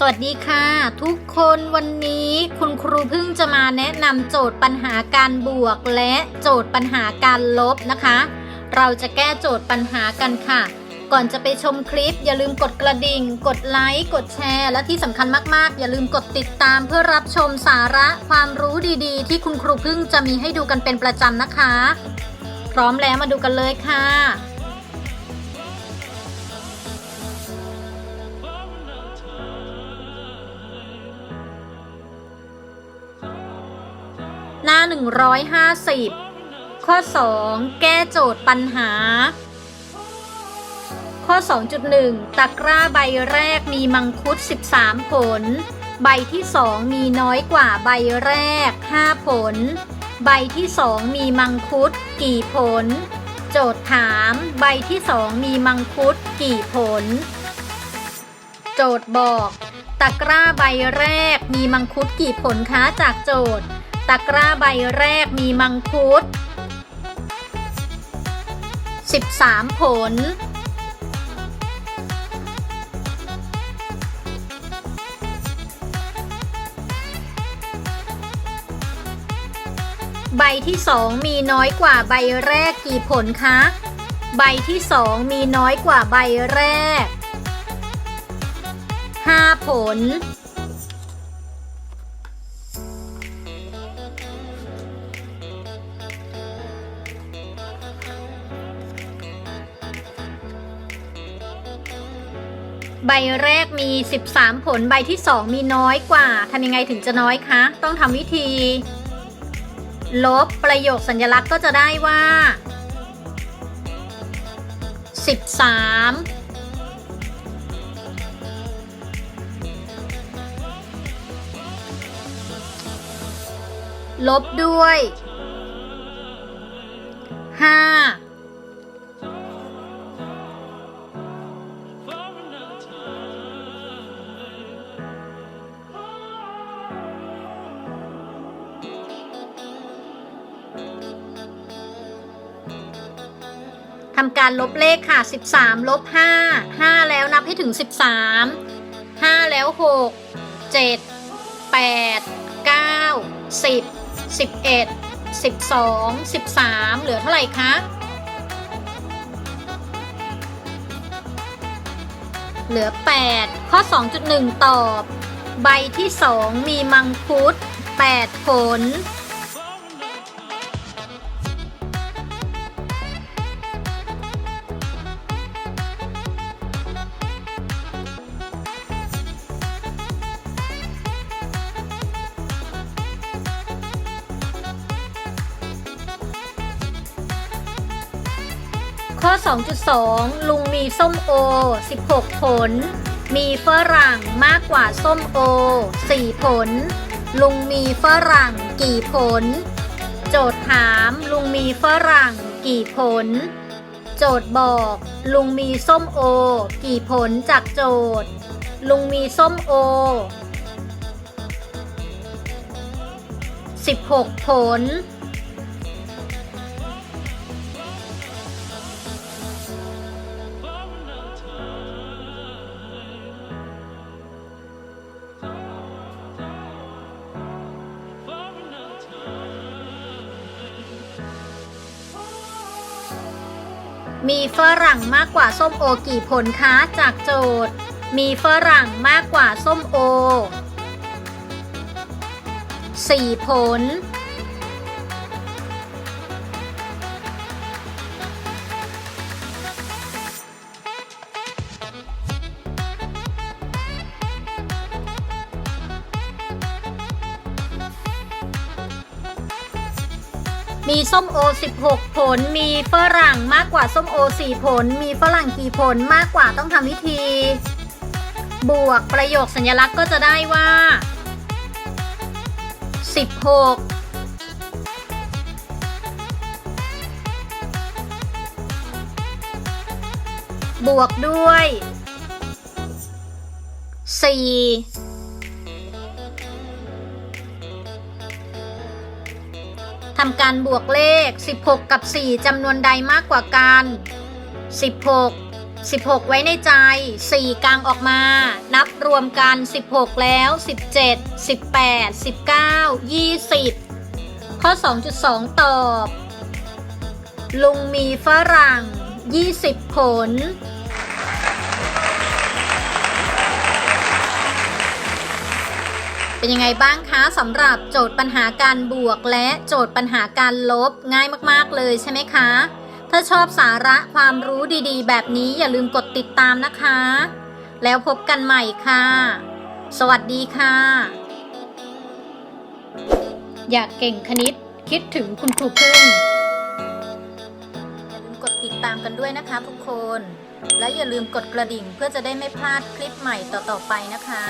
สวัสดีค่ะ ทุกคนวันนี้คุณครูพึ่งจะมาแนะนำโจทย์ปัญหาการบวกและโจทย์ปัญหาการลบนะคะ เราจะแก้โจทย์ปัญหากันค่ะ ก่อนจะไปชมคลิป อย่าลืมกดกระดิ่ง กดไลค์กดแชร์ และที่สำคัญมากๆ อย่าลืมกดติดตามเพื่อรับชมสาระความรู้ดีๆ ที่คุณครูพึ่งจะมีให้ดูกันเป็นประจำนะคะ พร้อมแล้วมาดูกันเลยค่ะ หน้า 150 ข้อ 2 แก้โจทย์ปัญหา ข้อ 2.1 ตะกร้าใบแรกมีมังคุด 13 ผล ใบที่ 2 มีน้อยกว่าใบแรก 5 ผล ใบที่ 2 มีมังคุด กี่ผล โจทย์ถาม ใบที่ 2 มีมังคุด กี่ผล โจทย์บอกตะกร้าใบแรกมีมังคุดกี่ผลคะจากโจทย์ ตะกร้าใบแรกมีมังคุด 13 ผล ใบที่สองมีน้อยกว่าใบแรกกี่ผลคะ ใบที่สองมีน้อยกว่าใบแรก 5 ผล ใบแรกมี 13 ผลใบที่ 2 มีน้อยกว่าทำยังไงถึงจะน้อยคะ ต้องทำวิธี ลบประโยคสัญลักษณ์ก็จะได้ว่า 13ลบด้วย 5 ทำการลบเลขค่ะ 13 ลบ 5 5 แล้วนับให้ถึง 13 5 แล้ว 6 7 8 9 10 11 12 13 เหลือเท่าไหร่คะเหลือ 8 ข้อ 2.1 ตอบ ใบที่ 2 มีมังคุด 8 ผล ข้อ 2.2 ลุงมีส้มโอ 16 ผล มีฝรั่งมากกว่าส้มโอ 4 ผล ลุงมีฝรั่งกี่ผล โจทย์ถามลุงมีฝรั่งกี่ผล โจทย์บอก ลุงมีส้มโอ กี่ผลจากโจทย์ ลุงมีส้มโอ 16 ผล มีฝรั่งมากกว่าส้มโอกี่ผลคะจากโจทย์ มีฝรั่งมากกว่าส้มโอ 4 ผล มีส้มโอ 16 ผล มีฝรั่งมากกว่าส้มโอ 4 ผล มีฝรั่งกี่ผลมากกว่าต้องทำวิธี บวกประโยคสัญลักษณ์ก็จะได้ว่า 16บวกด้วย 4 ทำการบวกเลข 16 กับ 4จำนวนใดมากกว่ากัน 16 16 ไว้ในใจ 4 กลางออกมา นับรวมกัน 16 แล้ว 17 18 19 20 ข้อ 2.2 ตอบ ลุงมีฝรั่ง 20 ผล เป็นยังไงบ้างคะสำหรับโจทย์ปัญหาการบวกและโจทย์ปัญหาการลบง่ายมากๆเลยใช่ไหมคะ ถ้าชอบสาระความรู้ดีๆ แบบนี้อย่าลืมกดติดตามนะคะ แล้วพบกันใหม่ค่ะ สวัสดีค่ะ อยากเก่งคณิตคิดถึงคุณครูพึ่งอย่าลืมกดติดตามกันด้วยนะคะทุกคน และอย่าลืมกดกระดิ่งเพื่อจะได้ไม่พลาดคลิปใหม่ต่อๆไปนะคะ